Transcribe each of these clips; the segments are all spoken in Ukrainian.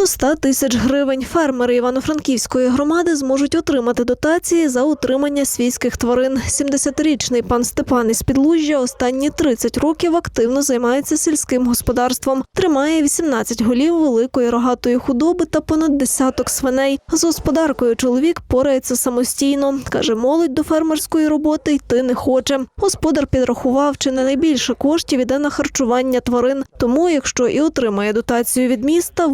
До 100 тисяч гривень фермери Івано-Франківської громади зможуть отримати дотації за утримання свійських тварин. 70-річний пан Степан із Підлужжя останні 30 років активно займається сільським господарством. Тримає 18 голів великої рогатої худоби та понад десяток свиней. З господаркою чоловік порається самостійно. Каже, молодь до фермерської роботи йти не хоче. Господар підрахував, чи не найбільше коштів іде на харчування тварин. Тому, якщо і отримає дотацію від міста,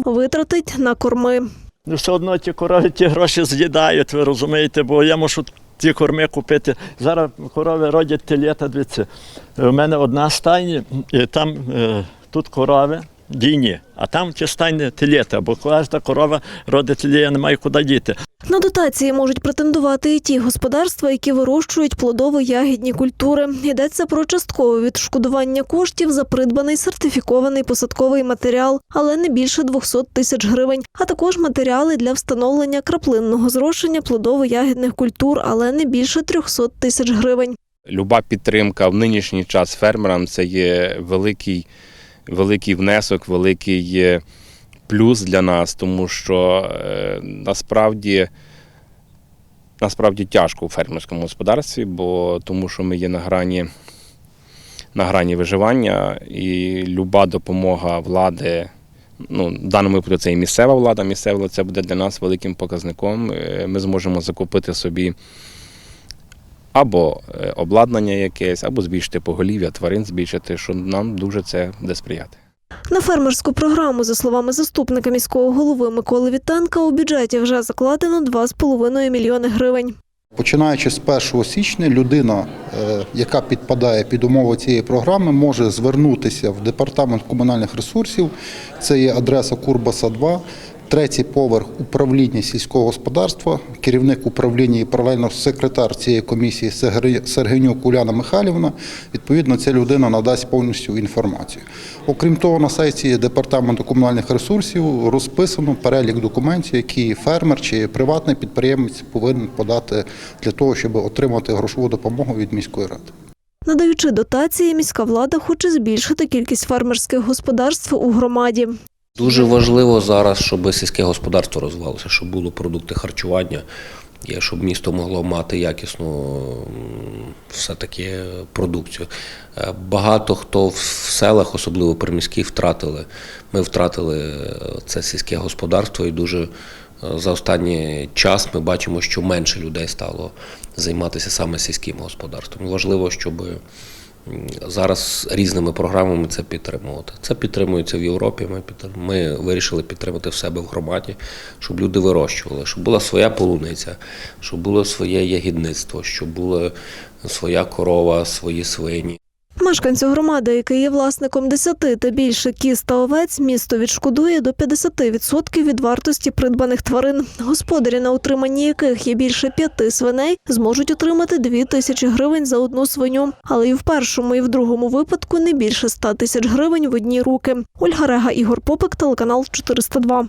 витратить на корми. Ну, все одно ті корови ті гроші з'їдають, ви розумієте, бо я мушу ті корми купити. Зараз корови родять телета, дивіться. У мене одна стайня, і там е, тут корови дійні, а там ті стайні телята, бо кожна корова родить телє, я не маю куди діти. На дотації можуть претендувати і ті господарства, які вирощують плодово-ягідні культури. Йдеться про часткове відшкодування коштів за придбаний сертифікований посадковий матеріал, але не більше 200 тисяч гривень, а також матеріали для встановлення краплинного зрошення плодово-ягідних культур, але не більше 300 тисяч гривень. Люба підтримка в нинішній час фермерам це є великий, великий внесок, великий плюс для нас, тому що е, насправді, насправді тяжко у фермерському господарстві, бо тому що ми є на грані, на грані виживання, і люба допомога влади. Ну, в даному випадку це і місцева влада. Місцева влада це буде для нас великим показником. Е, Ми зможемо закупити собі або е, обладнання якесь, або збільшити поголів'я тварин, збільшити, що нам дуже це буде сприяти. На фермерську програму, за словами заступника міського голови Миколи Вітенка, у бюджеті вже закладено 2,5 мільйони гривень. Починаючи з 1 січня, людина, е, яка підпадає під умови цієї програми, може звернутися в департамент комунальних ресурсів. Це є адреса Курбаса 2, третій поверх управління сільського господарства, керівник управління і паралельно секретар цієї комісії Сергенюк Уляна Михайлівна. Відповідно, ця людина надасть повністю інформацію. Окрім того, на сайті департаменту комунальних ресурсів розписано перелік документів, які фермер чи приватний підприємець повинен подати для того, щоб отримати грошову допомогу від міської ради. Надаючи дотації, міська влада хоче збільшити кількість фермерських господарств у громаді. Дуже важливо зараз, щоб сільське господарство розвивалося, щоб було продукти харчування, щоб місто могло мати якісну все-таки продукцію. Е, Багато хто в селах, особливо приміських, втратили. Ми втратили е, це сільське господарство і дуже е, за останній час ми бачимо, що менше людей стало займатися саме сільським господарством. Важливо, щоб зараз різними програмами це підтримувати. Це підтримується в Європі. Ми ми вирішили підтримати в себе в громаді, щоб люди вирощували, щоб була своя полуниця, щоб було своє ягідництво, щоб була своя корова, свої свині. Мешканцю громади, який є власником 10 та більше кіз та овець, місто відшкодує до 50% від вартості придбаних тварин. Господарі, на утриманні яких є більше п'яти свиней, зможуть отримати 2 тисячі гривень за одну свиню. Але і в першому, і в другому випадку не більше 100 тисяч гривень в одні руки. Ольга Рега, Ігор Попик, телеканал 402.